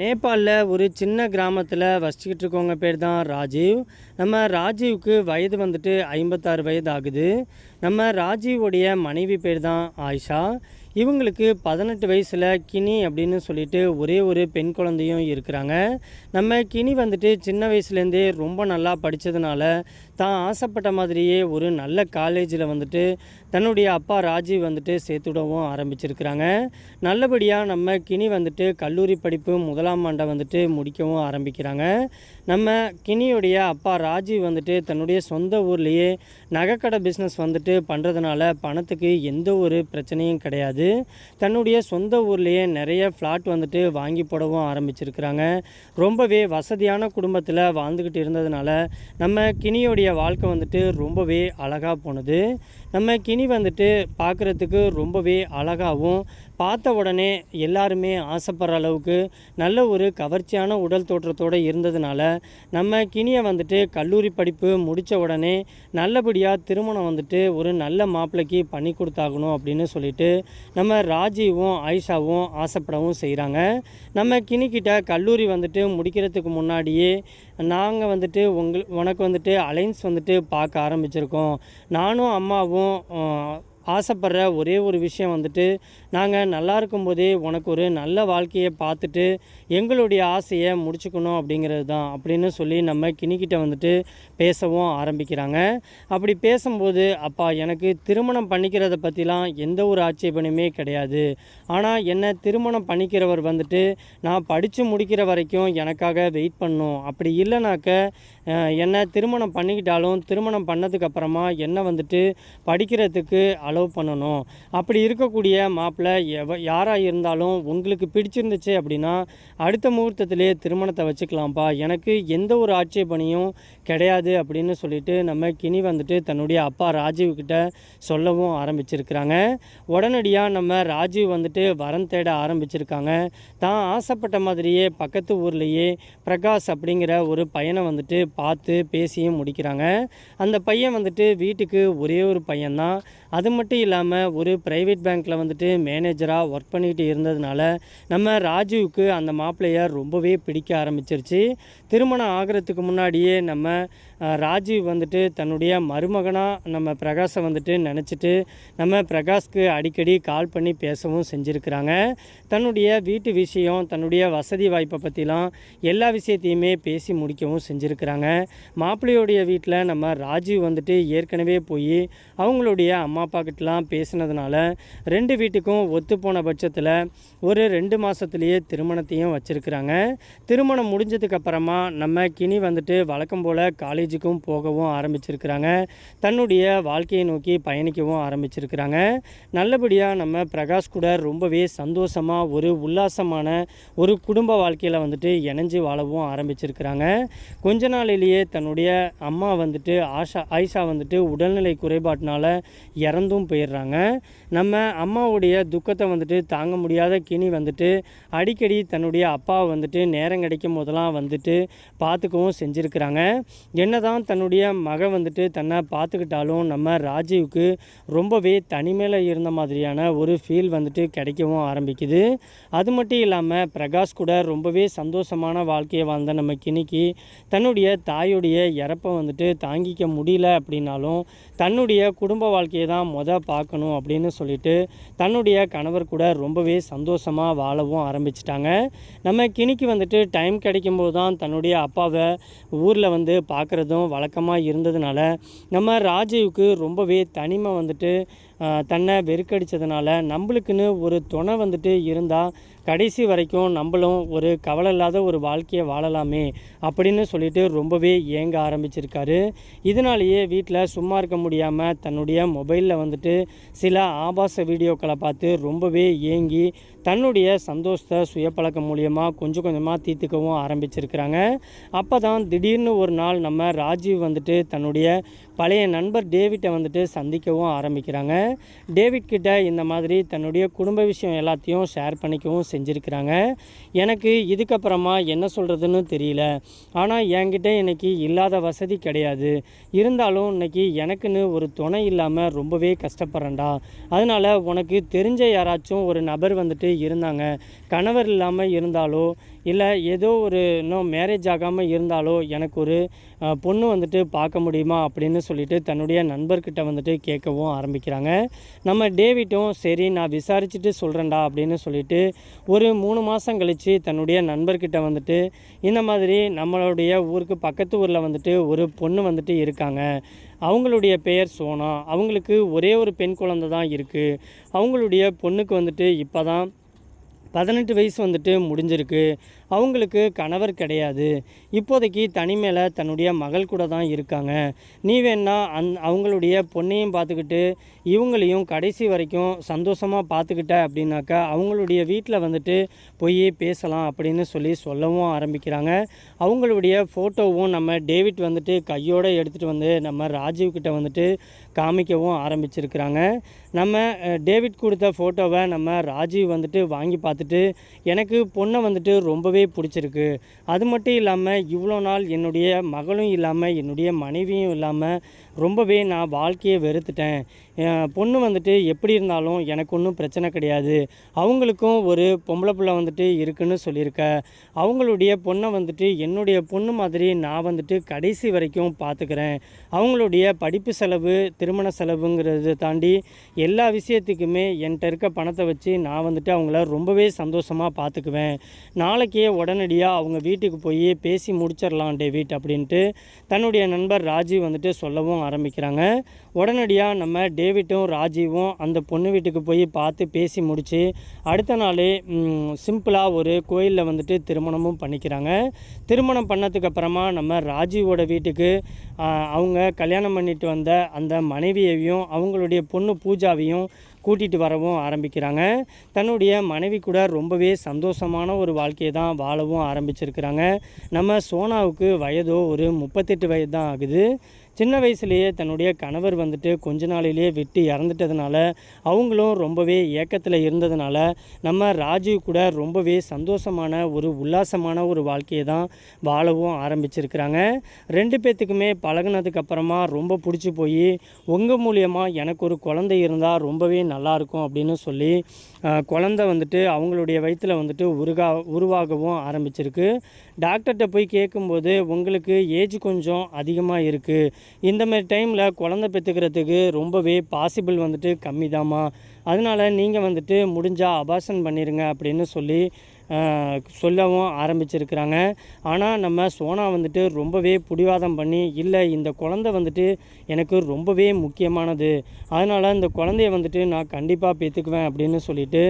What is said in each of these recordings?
நேபாளில் ஒரு சின்ன கிராமத்தில் வசிச்சுக்கிட்டு இருக்கவங்க பேர் தான் ராஜீவ். நம்ம ராஜீவுக்கு வயது வந்துட்டு ஐம்பத்தாறு வயது ஆகுது நம்ம ராஜீவோடைய மனைவி பேர் தான் ஆயிஷா. இவங்களுக்கு பதினெட்டு வயசில் கினி அப்படின்னு சொல்லிட்டு ஒரே ஒரு பெண் குழந்தையும் இருக்கிறாங்க. நம்ம கினி வந்துட்டு சின்ன வயசுலேருந்தே ரொம்ப நல்லா படித்ததுனால தான் ஆசைப்பட்ட மாதிரியே ஒரு நல்ல காலேஜில் வந்துட்டு தன்னுடைய அப்பா ராஜீவ் வந்துட்டு சேர்த்துடவும் ஆரம்பிச்சிருக்கிறாங்க. நல்லபடியாக நம்ம கினி வந்துட்டு கல்லூரி படிப்பு முதலாம் ஆண்டை வந்துட்டு முடிக்கவும் ஆரம்பிக்கிறாங்க. நம்ம கினியுடைய அப்பா ராஜீவ் வந்துட்டு தன்னுடைய சொந்த ஊர்லேயே நகைக்கடை பிஸ்னஸ் வந்துட்டு பண்ணுறதுனால பணத்துக்கு எந்த ஒரு பிரச்சனையும் கிடையாது. தன்னுடைய சொந்த ஊர்லேயே நிறைய ஃப்ளாட் வந்துட்டு வாங்கி போடவும் ஆரம்பிச்சிருக்கிறாங்க. ரொம்பவே வசதியான குடும்பத்தில் வாழ்ந்துக்கிட்டு இருந்ததுனால நம்ம கினியோடைய வாழ்க்கை வந்துட்டு ரொம்பவே அழகாக போனது. நம்ம கினி வந்துட்டு பார்க்குறதுக்கு ரொம்பவே அழகாகவும் பார்த்த உடனே எல்லாருமே ஆசைப்படுற அளவுக்கு நல்ல ஒரு கவர்ச்சியான உடல் தோற்றத்தோடு இருந்ததுனால நம்ம கினியை வந்துட்டு கல்லூரி படிப்பு முடித்த உடனே நல்லபடியாக திருமணம் வந்துட்டு ஒரு நல்ல மாப்பிள்ளைக்கு பண்ணி கொடுத்தாகணும் அப்படின்னு சொல்லிட்டு நம்ம ராஜீவும் ஆயிஷாவும் ஆசைப்படவும் செய்கிறாங்க நம்ம கினிக்கிட்ட கல்லூரி வந்துட்டு முடிக்கிறதுக்கு முன்னாடியே நாங்கள் வந்துட்டு உங்கள் உனக்கு வந்துட்டு அலைன்ஸ் வந்துட்டு பார்க்க ஆரம்பிச்சிருக்கோம். நானும் அம்மாவும் 嗯嗯 ஆசைப்படுற ஒரே ஒரு விஷயம் வந்துட்டு நாங்கள் நல்லா இருக்கும்போதே உனக்கு ஒரு நல்ல வாழ்க்கையை பார்த்துட்டு எங்களுடைய ஆசையை முடிச்சுக்கணும் அப்படிங்கிறது தான் அப்படின்னு சொல்லி நம்ம கிணிக்கிட்ட வந்துட்டு பேசவும் ஆரம்பிக்கிறாங்க. அப்படி பேசும்போது அப்பா எனக்கு திருமணம் பண்ணிக்கிறத பற்றிலாம் எந்த ஒரு ஆட்சேபனையுமே கிடையாது. ஆனால் என்னை திருமணம் பண்ணிக்கிறவர் வந்துட்டு நான் படித்து முடிக்கிற வரைக்கும் எனக்காக வெயிட் பண்ணும். அப்படி இல்லைனாக்க என்ன என்னை திருமணம் பண்ணிக்கிட்டாலும் திருமணம் பண்ணதுக்கப்புறமா என்னை வந்துட்டு படிக்கிறதுக்கு செலவு பண்ணணும். அப்படி இருக்கக்கூடிய மாப்பிள்ளை எவ யாராக இருந்தாலும் உங்களுக்கு பிடிச்சிருந்துச்சு அப்படின்னா அடுத்த முகூர்த்தத்திலே திருமணத்தை வச்சுக்கலாம்ப்பா. எனக்கு எந்த ஒரு ஆட்சேபனையும் கிடையாது அப்படின்னு சொல்லிட்டு நம்ம கினி வந்துட்டு தன்னுடைய அப்பா ராஜீவ் கிட்ட சொல்லவும் ஆரம்பிச்சிருக்கிறாங்க. உடனடியாக நம்ம ராஜீவ் வந்துட்டு வரம் தேட ஆரம்பிச்சிருக்காங்க. தான் ஆசைப்பட்ட மாதிரியே பக்கத்து ஊர்லேயே பிரகாஷ் அப்படிங்கிற ஒரு பையனை வந்துட்டு பார்த்து பேசியும் முடிக்கிறாங்க. அந்த பையன் வந்துட்டு வீட்டுக்கு ஒரே ஒரு பையன்தான். அது மட்டும் இல்லாமல் ஒரு ப்ரைவேட் பேங்க்கில் வந்துட்டு மேனேஜராக ஒர்க் பண்ணிக்கிட்டு இருந்ததுனால நம்ம ராஜீவுக்கு அந்த மாப்பிள்ளைய ரொம்பவே பிடிக்க ஆரம்பிச்சிருச்சு. திருமணம் ஆகிறதுக்கு முன்னாடியே நம்ம ராஜீவ் வந்துட்டு தன்னுடைய மருமகனாக நம்ம பிரகாஷை வந்துட்டு நினச்சிட்டு நம்ம பிரகாஷ்க்கு அடிக்கடி கால் பண்ணி பேசவும் செஞ்சுருக்கிறாங்க. தன்னுடைய வீட்டு விஷயம் தன்னுடைய வசதி வாய்ப்பை பற்றிலாம் எல்லா விஷயத்தையுமே பேசி முடிக்கவும் செஞ்சுருக்கிறாங்க. மாப்பிள்ளையோடைய வீட்டில் நம்ம ராஜீவ் வந்துட்டு ஏற்கனவே போய் அவங்களுடைய அம்மா அப்பா கிட்டலாம் பேசினதுனால ரெண்டு வீட்டுக்கும் ஒத்து போன பட்சத்தில் ஒரு ரெண்டு மாதத்துலேயே திருமணத்தையும் வச்சுருக்கிறாங்க. திருமணம் முடிஞ்சதுக்கப்புறமா நம்ம கினி வந்துட்டு வழக்கம் போல் காலேஜ் காலேஜுக்கும் போகவும் ஆரம்பிச்சிருக்கிறாங்க. தன்னுடைய வாழ்க்கையை நோக்கி பயணிக்கவும் ஆரம்பிச்சிருக்கிறாங்க. நல்லபடியாக நம்ம பிரகாஷ் கூட ரொம்பவே சந்தோஷமாக ஒரு உல்லாசமான ஒரு குடும்ப வாழ்க்கையில் வந்துட்டு இணைஞ்சு வாழவும் ஆரம்பிச்சிருக்கிறாங்க. கொஞ்ச நாளிலேயே தன்னுடைய அம்மா வந்துட்டு ஆஷா ஆயிஷா வந்துட்டு உடல்நிலை குறைபாட்டினால் இறந்தும் போயிடுறாங்க. நம்ம அம்மாவுடைய துக்கத்தை வந்துட்டு தாங்க முடியாத கினி வந்துட்டு அடிக்கடி தன்னுடைய அப்பாவை வந்துட்டு நேரம் கிடைக்கும் போதெல்லாம் வந்துட்டு பார்த்துக்கவும் செஞ்சுருக்கிறாங்க. என்ன என்னதான் தன்னுடைய மகன் வந்துட்டு தன்னை பார்த்துக்கிட்டாலும் நம்ம ராஜீவுக்கு ரொம்பவே தனிமையில் இருந்த மாதிரியான ஒரு ஃபீல் வந்துட்டு கிடைக்கவும் ஆரம்பிக்குது. அது மட்டும் இல்லாமல் பிரகாஷ் கூட ரொம்பவே சந்தோஷமான வாழ்க்கையை வாழ்ந்த நம்ம கிணிக்கு தன்னுடைய தாயுடைய இறப்பை வந்துட்டு தாங்கிக்க முடியல அப்படின்னாலும் தன்னுடைய குடும்ப வாழ்க்கையை தான் மொதல் பார்க்கணும் அப்படின்னு சொல்லிட்டு தன்னுடைய கணவர் கூட ரொம்பவே சந்தோஷமாக வாழவும் ஆரம்பிச்சிட்டாங்க. நம்ம கிணிக்கு வந்துட்டு டைம் கிடைக்கும்போது தான் தன்னுடைய அப்பாவை ஊரில் வந்து பார்க்குறதும் வழக்கமாக இருந்ததுனால நம்ம ராஜீவுக்கு ரொம்பவே தனிமை வந்துட்டு தன்னை வெறுக்கடித்ததுனால நம்மளுக்குன்னு ஒரு துணை வந்துட்டு இருந்தால் கடைசி வரைக்கும் நம்மளும் ஒரு கவலை இல்லாத ஒரு வாழ்க்கையை வாழலாமே அப்படின்னு சொல்லிட்டு ரொம்பவே ஏங்க ஆரம்பிச்சிருக்காரு. இதனாலேயே வீட்டில் சும்மா இருக்க முடியாமல் தன்னுடைய மொபைலில் வந்துட்டு சில ஆபாச வீடியோக்களை பார்த்து ரொம்பவே ஏங்கி தன்னுடைய சந்தோஷத்தை சுயப்பழக்கம் மூலியமாக கொஞ்சம் கொஞ்சமாக தீர்த்துக்கவும் ஆரம்பிச்சிருக்கிறாங்க. அப்போ தான் திடீர்னு ஒரு நாள் நம்ம ராஜீவ் வந்துட்டு தன்னுடைய பழைய நண்பர் டேவிட்டை வந்துட்டு சந்திக்கவும் ஆரம்பிக்கிறாங்க. டேவிட் கிட்ட இந்த மாதிரி தன்னுடைய குடும்ப விஷயம் எல்லாத்தையும் ஷேர் பண்ணிக்கவும் செஞ்சுருக்கிறாங்க. எனக்கு இதுக்கப்புறமா என்ன சொல்கிறதுன்னு தெரியல. ஆனால் என்கிட்ட இன்றைக்கி இல்லாத வசதி கிடையாது. இருந்தாலும் இன்னைக்கு எனக்குன்னு ஒரு துணை இல்லாமல் ரொம்பவே கஷ்டப்படுறேன்டா. அதனால் உனக்கு தெரிஞ்ச யாராச்சும் ஒரு நபர் வந்துட்டு இருந்தாங்க. கணவர் இல்லாமல் இருந்தாலோ இல்லை ஏதோ ஒரு இன்னும் மேரேஜ் ஆகாமல் இருந்தாலோ எனக்கு ஒரு பொண்ணு வந்துட்டு பார்க்க முடியுமா அப்படின்னு சொல்லிட்டு தன்னுடைய நண்பர்கிட்ட வந்துட்டு கேட்கவும் ஆரம்பிக்கிறாங்க. நம்ம டேவிட்டும் சரி நான் விசாரிச்சுட்டு சொல்கிறேன்டா அப்படின்னு சொல்லிட்டு ஒரு மூணு மாதம் கழித்து தன்னுடைய நண்பர்கிட்ட வந்துட்டு இந்த மாதிரி நம்மளுடைய ஊருக்கு பக்கத்து ஊரில் வந்துட்டு ஒரு பொண்ணு வந்துட்டு இருக்காங்க. அவங்களுடைய பெயர் சோனா. அவங்களுக்கு ஒரே ஒரு பெண் குழந்தை தான் இருக்குது அவங்களுடைய பொண்ணுக்கு வந்துட்டு இப்போ தான் பதினெட்டு வயசு வந்துட்டு முடிஞ்சிருக்கு. அவங்களுக்கு கணவர் கிடையாது. இப்போதைக்கு தனிமையில் தன்னுடைய மகள் கூட தான் இருக்காங்க. நீ வேணா அந் அவங்களுடைய பொண்ணையும் பார்த்துக்கிட்டு இவங்களையும் கடைசி வரைக்கும் சந்தோஷமாக பார்த்துக்கிட்ட அப்படின்னாக்கா அவங்களுடைய வீட்டில் வந்துட்டு போய் பேசலாம் அப்படின்னு சொல்லி சொல்லவும் ஆரம்பிக்கிறாங்க. அவங்களுடைய ஃபோட்டோவும் நம்ம டேவிட் வந்துட்டு கையோடு எடுத்துகிட்டு வந்து நம்ம ராஜீவ்கிட்ட வந்துட்டு காமிக்கவும் ஆரம்பிச்சிருக்கிறாங்க. நம்ம டேவிட் கொடுத்த ஃபோட்டோவை நம்ம ராஜீவ் வந்துட்டு வாங்கி பார்த்துட்டு எனக்கு பொண்ணை வந்துட்டு ரொம்பவே பிடிச்சிருக்கு. அது மட்டும் இல்லாமல் இவ்வளோ நாள் என்னுடைய மகளும் இல்லாமல் என்னுடைய மனைவியும் இல்லாமல் ரொம்பவே நான் வாழ்க்கையை வெறுத்துட்டேன். பொண்ணு வந்துட்டு எப்படி இருந்தாலும் எனக்கு ஒன்றும் பிரச்சனை கிடையாது. அவங்களுக்கும் ஒரு பொம்பளை பிள்ளை வந்துட்டு இருக்குன்னு சொல்லியிருக்க. அவங்களுடைய பொண்ணை வந்துட்டு என்னுடைய பொண்ணு மாதிரி நான் வந்துட்டு கடைசி வரைக்கும் பார்த்துக்கிறேன் அவங்களுடைய படிப்பு செலவு திருமண செலவுங்கிறத தாண்டி எல்லா விஷயத்துக்குமே என்கிட்ட இருக்க பணத்தை வச்சு நான் வந்துட்டு அவங்கள ரொம்பவே சந்தோஷமாக பார்த்துக்குவேன் நாளைக்கே உடனடியாக அவங்க வீட்டுக்கு போய் பேசி முடிச்சிடலாம் டேவிட் அப்படின்ட்டு தன்னுடைய நண்பர் ராஜீவ் வந்துட்டு சொல்லவும் ஆரம்பிக்கிறாங்க. உடனடியாக நம்ம டேவிட்டும் ராஜீவும் அந்த பொண்ணு வீட்டுக்கு போய் பார்த்து பேசி முடித்து அடுத்த நாளே சிம்பிளாக ஒரு கோயிலில் வந்துட்டு திருமணமும் பண்ணிக்கிறாங்க. திருமணம் பண்ணதுக்கப்புறமா நம்ம ராஜீவோட வீட்டுக்கு அவங்க கல்யாணம் பண்ணிட்டு வந்த அந்த மனைவியையும் அவங்களுடைய பொண்ணு பூஜாவையும் கூட்டிகிட்டு வரவும் ஆரம்பிக்கிறாங்க. தன்னுடைய மனைவி கூட ரொம்பவே சந்தோஷமான ஒரு வாழ்க்கையை தான் வாழவும் ஆரம்பிச்சிருக்கிறாங்க. நம்ம சோனாவுக்கு வயதோ ஒரு முப்பத்தெட்டு வயது தான் ஆகுது. சின்ன வயசுலேயே தன்னுடைய கணவர் வந்துட்டு கொஞ்ச நாளிலேயே விட்டு இறந்துட்டதுனால அவங்களும் ரொம்பவே ஏக்கத்தில் இருந்ததுனால நம்ம ராஜீவ் கூட ரொம்பவே சந்தோஷமான ஒரு உல்லாசமான ஒரு வாழ்க்கையை தான் வாழவும் ஆரம்பிச்சிருக்கிறாங்க. ரெண்டு பேர்த்துக்குமே பழகினதுக்கப்புறமா ரொம்ப பிடிச்சி போய் உங்கள் மூலியமாக எனக்கு ஒரு குழந்தை இருந்தால் ரொம்பவே நல்லாயிருக்கும் அப்படின்னு சொல்லி குழந்தை வந்துட்டு அவங்களுடைய வயிற்றில் வந்துட்டு உருகா உருவாகவும் ஆரம்பிச்சிருக்கு. டாக்டர்கிட்ட போய் கேட்கும்போது உங்களுக்கு ஏஜ் கொஞ்சம் அதிகமாக இருக்குது இந்த மாதிரி டைமில் குழந்தை பெற்றுக்கிறதுக்கு ரொம்பவே பாசிபிள் வந்துட்டு கம்மி அதனால் நீங்கள் வந்துட்டு முடிஞ்சால் அபாசன் பண்ணிடுங்க அப்படின்னு சொல்லி சொல்லவும் ஆரம்பிச்சிருக்கிறாங்க. ஆனால் நம்ம சோனா வந்துட்டு ரொம்பவே பிடிவாதம் பண்ணி இல்லை இந்த குழந்தை வந்துட்டு எனக்கு ரொம்பவே முக்கியமானது. அதனால் இந்த குழந்தைய வந்துட்டு நான் கண்டிப்பாக பெற்றுக்குவேன் அப்படின்னு சொல்லிட்டு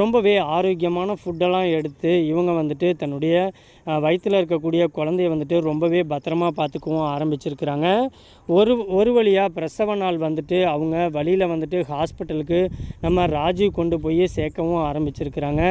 ரொம்பவே ஆரோக்கியமான ஃபுட்டெல்லாம் எடுத்து இவங்க வந்துட்டு தன்னுடைய வயிற்றில் இருக்கக்கூடிய குழந்தைய வந்துட்டு ரொம்பவே பத்திரமா பார்த்துக்கவும் ஆரம்பிச்சிருக்கிறாங்க. ஒரு ஒரு வழியாக பிரசவ நாள் வந்துட்டு அவங்க வழியில் வந்துட்டு ஹாஸ்பிட்டலுக்கு நம்ம ராஜீவ் கொண்டு போய் சேர்க்கவும் ஆரம்பிச்சிருக்கிறாங்க.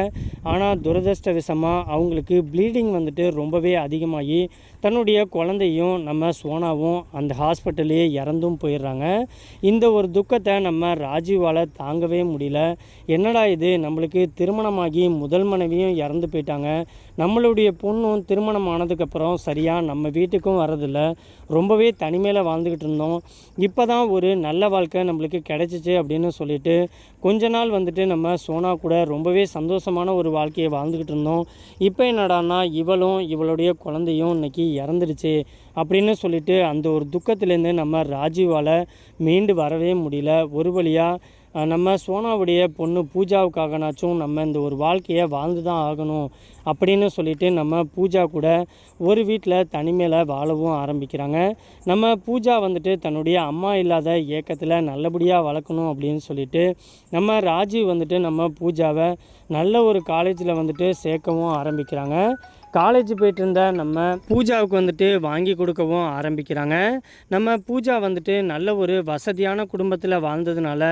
ஆனால் துரதிருஷ்டவசமாக அவங்களுக்கு ப்ளீடிங் வந்துட்டு ரொம்பவே அதிகமாகி தன்னுடைய குழந்தையும் நம்ம சோனாவும் அந்த ஹாஸ்பிட்டல்லையே இறந்தும் போயிடுறாங்க. இந்த ஒரு துக்கத்தை நம்ம ராஜீவால் தாங்கவே முடியல. என்னடா இது? நம்மளுக்கு திருமணமாகி முதல் மனைவியும் இறந்து போயிட்டாங்க. நம்மளுடைய பொண்ணும் திருமணம் ஆனதுக்கப்புறம் சரியாக நம்ம வீட்டுக்கும் வரதில்ல ரொம்பவே தனிமையில் வாழ்ந்துக்கிட்டு இருந்தோம். இப்போ தான் ஒரு நல்ல வாழ்க்கை நம்மளுக்கு கிடச்சிச்சு அப்படின்னு சொல்லிட்டு கொஞ்ச நாள் வந்துட்டு நம்ம சோனா கூட ரொம்பவே சந்தோஷமான ஒரு வாழ்க்கையை வாழ்ந்துக்கிட்டு இருந்தோம். இப்போ என்னடான்னா இவளும் இவளுடைய குழந்தையும் இன்னைக்கு இறந்துடுச்சு அப்படின்னு சொல்லிட்டு அந்த ஒரு துக்கத்துலேருந்து நம்ம ராஜீவால் மீண்டு வரவே முடியல. ஒரு வழியாக நம்ம சோனாவுடைய பொண்ணு பூஜாவுக்காகனாச்சும் நம்ம இந்த ஒரு வாழ்க்கையை வாழ்ந்து தான் ஆகணும் அப்படின்னு சொல்லிட்டு நம்ம பூஜா கூட ஒரு வீட்டில் தனிமையில் வாழவும் ஆரம்பிக்கிறாங்க. நம்ம பூஜா வந்துட்டு தன்னுடைய அம்மா இல்லாத ஏக்கத்தில் நல்லபடியாக வளர்க்கணும் அப்படின்னு சொல்லிட்டு நம்ம ராஜீவ் வந்துட்டு நம்ம பூஜாவை நல்ல ஒரு காலேஜில் வந்துட்டு சேர்க்கவும் ஆரம்பிக்கிறாங்க. காலேஜ் போயிட்டு இருந்த நம்ம பூஜாவுக்கு வந்துட்டு வாங்கி கொடுக்கவும் ஆரம்பிக்கிறாங்க. நம்ம பூஜா வந்துட்டு நல்ல ஒரு வசதியான குடும்பத்தில் வாழ்ந்ததுனால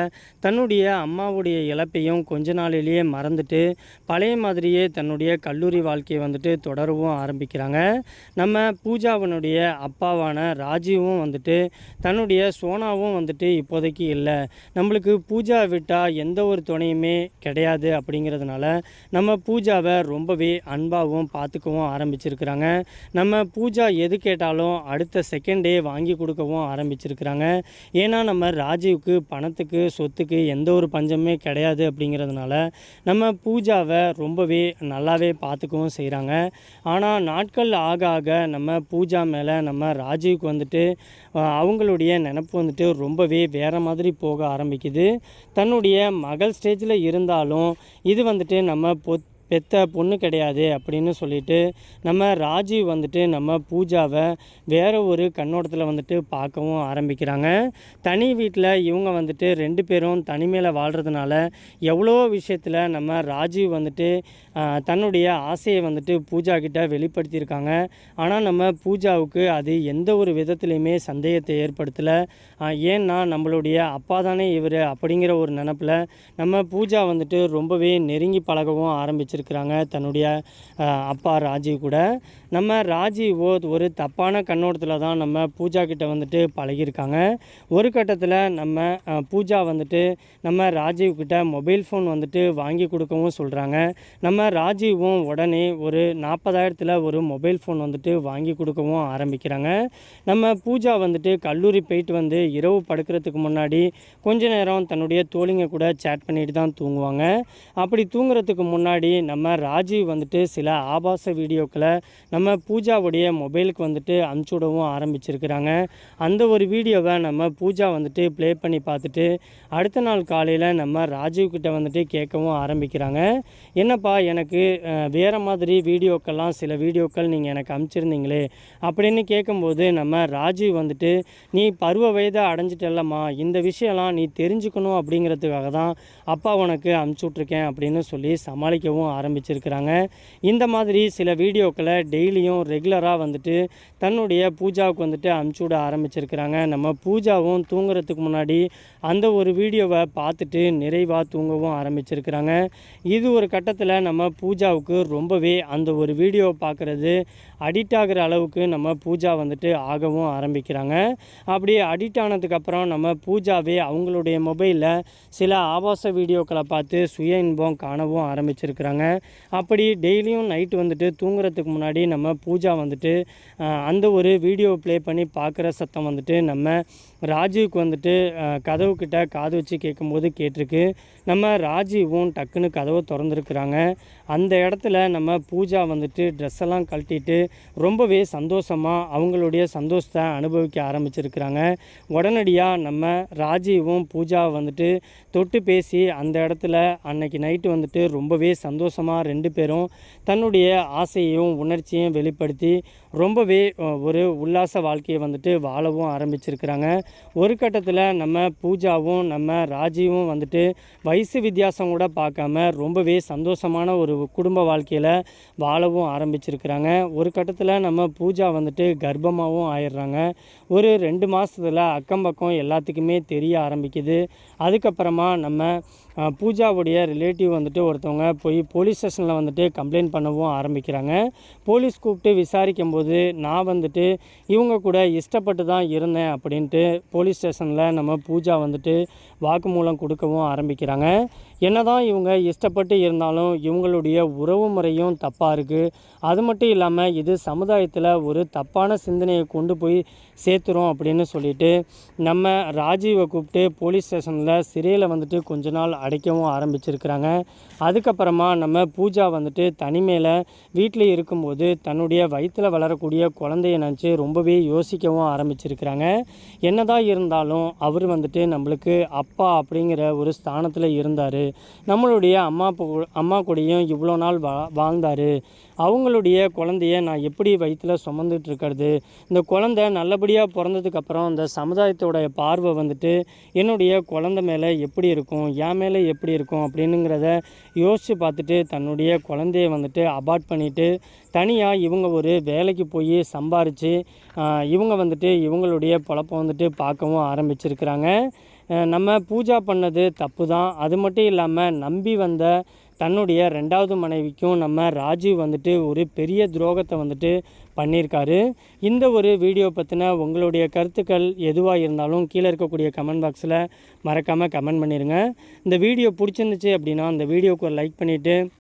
தன்னுடைய அம்மாவுடைய இழப்பையும் கொஞ்ச நாளிலேயே மறந்துட்டு பழைய மாதிரியே தன்னுடைய கல்லூரி வாழ்க்கையை வந்துட்டு தொடரவும் ஆரம்பிக்கிறாங்க. நம்ம பூஜாவினுடைய அப்பாவான ராஜீவும் வந்துட்டு தன்னுடைய சோனாவும் வந்துட்டு இப்போதைக்கு இல்லை. நம்மளுக்கு பூஜா விட்டால் எந்த ஒரு துணையுமே கிடையாது அப்படிங்கிறதுனால நம்ம பூஜாவை ரொம்பவே அன்பாகவும் பார்த்துக்கவும் கொடுக்கவும் ஆரம்பிச்சிருக்கிறாங்க. நம்ம பூஜா எது கேட்டாலும் அடுத்த செகண்ட் டே வாங்கி கொடுக்கவும் ஆரம்பிச்சிருக்கிறாங்க. ஏன்னா நம்ம ராஜீவ்க்கு பணத்துக்கு சொத்துக்கு எந்த ஒரு பஞ்சமே கிடையாது அப்படிங்கிறதுனால நம்ம பூஜாவை ரொம்பவே நல்லாவே பார்த்துக்கவும் செய்கிறாங்க. ஆனால் நாட்கள் ஆக ஆக நம்ம பூஜா மேலே நம்ம ராஜீவ்க்கு வந்துட்டு அவங்களுடைய நினப்பு வந்துட்டு ரொம்பவே வேறு மாதிரி போக ஆரம்பிக்குது. தன்னுடைய மகள் ஸ்டேஜில் இருந்தாலும் இது வந்துட்டு நம்ம பொத் பெத்த பொண்ணு கிடையாது அப்படின்னு சொல்லிட்டு நம்ம ராஜீவ் வந்துட்டு நம்ம பூஜாவை வேற ஒரு கண்ணோட்டத்தில் வந்துட்டு பார்க்கவும் ஆரம்பிக்கிறாங்க. தனி வீட்டில் இவங்க வந்துட்டு ரெண்டு பேரும் தனிமையில் வாழ்கிறதுனால எவ்வளோ விஷயத்தில் நம்ம ராஜீவ் வந்துட்டு தன்னுடைய ஆசையை வந்துட்டு பூஜா கிட்ட வெளிப்படுத்தியிருக்காங்க. ஆனால் நம்ம பூஜாவுக்கு அது எந்த ஒரு விதத்துலையுமே சந்தேகத்தை ஏற்படுத்தலை. ஏன்னா நம்மளுடைய அப்பா தானே இவர் அப்படிங்கிற ஒரு நினப்பில் நம்ம பூஜா வந்துட்டு ரொம்பவே நெருங்கி பழகவும் ஆரம்பிச்சிருக்கு இருக்கிறாங்க. தன்னுடைய அப்பா ராஜீவ் கூட. நம்ம ராஜீவ் ஒரு தப்பான கண்ணோட்டத்தில் தான் நம்ம பூஜா கிட்ட வந்துட்டு பழகியிருக்காங்க. ஒரு கட்டத்தில் நம்ம பூஜா வந்துட்டு நம்ம ராஜீவ் கிட்ட மொபைல் ஃபோன் வந்துட்டு வாங்கி கொடுக்கவும் சொல்கிறாங்க நம்ம ராஜீவும் உடனே ஒரு நாற்பதாயிரத்தில் ஒரு மொபைல் ஃபோன் வந்துட்டு வாங்கி கொடுக்கவும் ஆரம்பிக்கிறாங்க. நம்ம பூஜா வந்துட்டு கல்லூரி போயிட்டு வந்து இரவு படுக்கிறதுக்கு முன்னாடி கொஞ்ச நேரம் தன்னுடைய தோழிங்க கூட சேட் பண்ணிட்டு தான் தூங்குவாங்க. அப்படி தூங்குறதுக்கு முன்னாடி நம்ம ராஜீவ் வந்துட்டு சில ஆபாச வீடியோக்களை நம்ம பூஜாவுடைய மொபைலுக்கு வந்துட்டு அனுப்பிச்சி விடவும் ஆரம்பிச்சிருக்கிறாங்க. அந்த ஒரு வீடியோவை நம்ம பூஜா வந்துட்டு ப்ளே பண்ணி பார்த்துட்டு அடுத்த நாள் காலையில் நம்ம ராஜீவ்கிட்ட வந்துட்டு கேட்கவும் ஆரம்பிக்கிறாங்க. என்னப்பா எனக்கு வேறு வேற மாதிரி வீடியோக்கெல்லாம் சில வீடியோக்கள் நீங்கள் எனக்கு அனுப்பிச்சிருந்தீங்களே அப்படின்னு கேட்கும்போது நம்ம ராஜீவ் வந்துட்டு நீ பருவ வயதை அடைஞ்சிட்டல்லம்மா இந்த விஷயம்லாம் நீ தெரிஞ்சுக்கணும் அப்படிங்கிறதுக்காக தான் அப்பா உனக்கு அனுப்பிச்சி விட்ருக்கேன் அப்படின்னு சொல்லி சமாளிக்கவும் ஆரம்பிச்சிருக்கிறாங்க. இந்த மாதிரி சில வீடியோக்களை டெய்லியும் ரெகுலராக வந்துட்டு தன்னுடைய பூஜாவுக்கு வந்துட்டு அமுச்சு விட ஆரம்பிச்சிருக்கிறாங்க. நம்ம பூஜாவும் தூங்குறதுக்கு முன்னாடி அந்த ஒரு வீடியோவை பார்த்துட்டு நிறைவாக தூங்கவும் ஆரம்பிச்சிருக்கிறாங்க. இது ஒரு கட்டத்தில் நம்ம பூஜாவுக்கு ரொம்பவே அந்த ஒரு வீடியோவை பார்க்குறது அடிக்ட் ஆகிற அளவுக்கு நம்ம பூஜா வந்துட்டு ஆகவும் ஆரம்பிக்கிறாங்க. அப்படி அடிக்ட் ஆனதுக்கப்புறம் நம்ம பூஜாவே அவங்களுடைய மொபைலில் சில ஆபாச வீடியோக்களை பார்த்து சுய இன்பம் காணவும் ஆரம்பிச்சிருக்கிறாங்க. அப்படி டெய்லியும் நைட்டு வந்துட்டு தூங்குறதுக்கு முன்னாடி நம்ம பூஜா வந்துட்டு அந்த ஒரு வீடியோ ப்ளே பண்ணி பார்க்குற சத்தம் வந்துட்டு நம்ம ராஜீவ்க்கு வந்துட்டு கதவுக்கிட்ட காது வச்சு கேட்கும்போது கேட்டிருக்கு. நம்ம ராஜீவும் டக்குன்னு கதவை திறந்துருக்குறாங்க. அந்த இடத்துல நம்ம பூஜா வந்துட்டு ட்ரெஸ் எல்லாம் கழட்டிட்டு ரொம்பவே சந்தோஷமாக அவங்களுடைய சந்தோஷத்தை அனுபவிக்க ஆரம்பிச்சிருக்கிறாங்க. உடனடியாக நம்ம ராஜீவும் பூஜா வந்துட்டு தொட்டு பேசி அந்த இடத்துல அன்னைக்கு நைட்டு வந்துட்டு ரொம்பவே சந்தோஷமாக ரெண்டு பேரும் தன்னுடைய ஆசையையும் உணர்ச்சியையும் வெளிப்படுத்தி ரொம்பவே ஒரு உல்லாச வாழ்க்கையை வந்துட்டு வாழவும் ஆரம்பிச்சிருக்கிறாங்க. ஒரு கட்டத்தில் நம்ம பூஜாவும் நம்ம ராஜீவும் வந்துட்டு வயசு வித்தியாசம் கூட பார்க்காம ரொம்பவே சந்தோஷமான ஒரு குடும்ப வாழ்க்கையில் வாழவும் ஆரம்பிச்சிருக்கிறாங்க. ஒரு கட்டத்தில் நம்ம பூஜா வந்துட்டு கர்ப்பமாகவும் ஆயிடுறாங்க. ஒரு ரெண்டு மாதத்தில் அக்கம் பக்கம் எல்லாத்துக்குமே தெரிய ஆரம்பிக்குது. அதுக்கப்புறமா நம்ம பூஜாவுடைய ரிலேட்டிவ் வந்துட்டு ஒருத்தவங்க போய் போலீஸ் ஸ்டேஷனில் வந்துட்டு கம்ப்ளைண்ட் பண்ணவும் ஆரம்பிக்கிறாங்க. போலீஸ் கூப்பிட்டு விசாரிக்கும் போது நான் வந்துட்டு இவங்க கூட இஷ்டப்பட்டு தான் இருந்தேன் அப்படின்ட்டு போலீஸ் ஸ்டேஷனில் நம்ம பூஜா வந்துட்டு வாக்குமூலம் கொடுக்கவும் ஆரம்பிக்கிறாங்க. என்னதான் இவங்க இஷ்டப்பட்டு இருந்தாலும் இவங்களுடைய உறவு முறையும் தப்பாக இருக்குது அது மட்டும் இல்லாமல் இது சமுதாயத்தில் ஒரு தப்பான சிந்தனையை கொண்டு போய் சேர்த்துரும் அப்படின்னு சொல்லிட்டு நம்ம ராஜீவை கூப்பிட்டு போலீஸ் ஸ்டேஷனில் சிறையில் வந்துட்டு கொஞ்ச நாள் அடைக்கவும் ஆரம்பிச்சிருக்கிறாங்க. அதுக்கப்புறமா நம்ம பூஜா வந்துட்டு தனிமையில் வீட்டில் இருக்கும்போது தன்னுடைய வயிற்றில் வளரக்கூடிய குழந்தைய நினச்சி ரொம்பவே யோசிக்கவும் ஆரம்பிச்சிருக்கிறாங்க. என்னதான் இருந்தாலும் அவர் வந்துட்டு நம்மளுக்கு அப்பா அப்படிங்கிற ஒரு ஸ்தானத்தில் இருந்தார். நம்மளுடைய அம்மா அம்மா கூடயும் இவ்வளோ நாள் வா வாழ்ந்தார். அவங்களுடைய குழந்தைய நான் எப்படி வயிற்றில் சுமந்துட்டு இருக்கிறது? இந்த குழந்தை நல்லபடியாக பிறந்ததுக்கப்புறம் இந்த சமுதாயத்தோடைய பார்வை வந்துட்டு என்னுடைய குழந்தை மேலே எப்படி இருக்கும்? என் மேலே எப்படி இருக்கும்? அப்படின்னுங்கிறத யோசித்து பார்த்துட்டு தன்னுடைய குழந்தைய வந்துட்டு அபார்ட் பண்ணிவிட்டு தனியாக இவங்க ஒரு வேலைக்கு போய் சம்பாரித்து இவங்க வந்துட்டு இவங்களுடைய பொழப்ப வந்துட்டு பார்க்கவும் ஆரம்பிச்சிருக்கிறாங்க. நம்ம பூஜா பண்ணது தப்பு தான் அது மட்டும் இல்லாமல் நம்பி வந்த தன்னுடைய ரெண்டாவது மனைவிக்கும் நம்ம ராஜீவ் வந்துட்டு ஒரு பெரிய துரோகத்தை வந்துட்டு பண்ணியிருக்காரு. இந்த ஒரு வீடியோ பற்றின உங்களுடைய கருத்துக்கள் எதுவாக இருந்தாலும் கீழே இருக்கக்கூடிய கமெண்ட் பாக்ஸில் மறக்காமல் கமெண்ட் பண்ணிடுங்க இந்த வீடியோ பிடிச்சிருந்துச்சு அப்படின்னா அந்த வீடியோக்கு ஒரு லைக் பண்ணிவிட்டு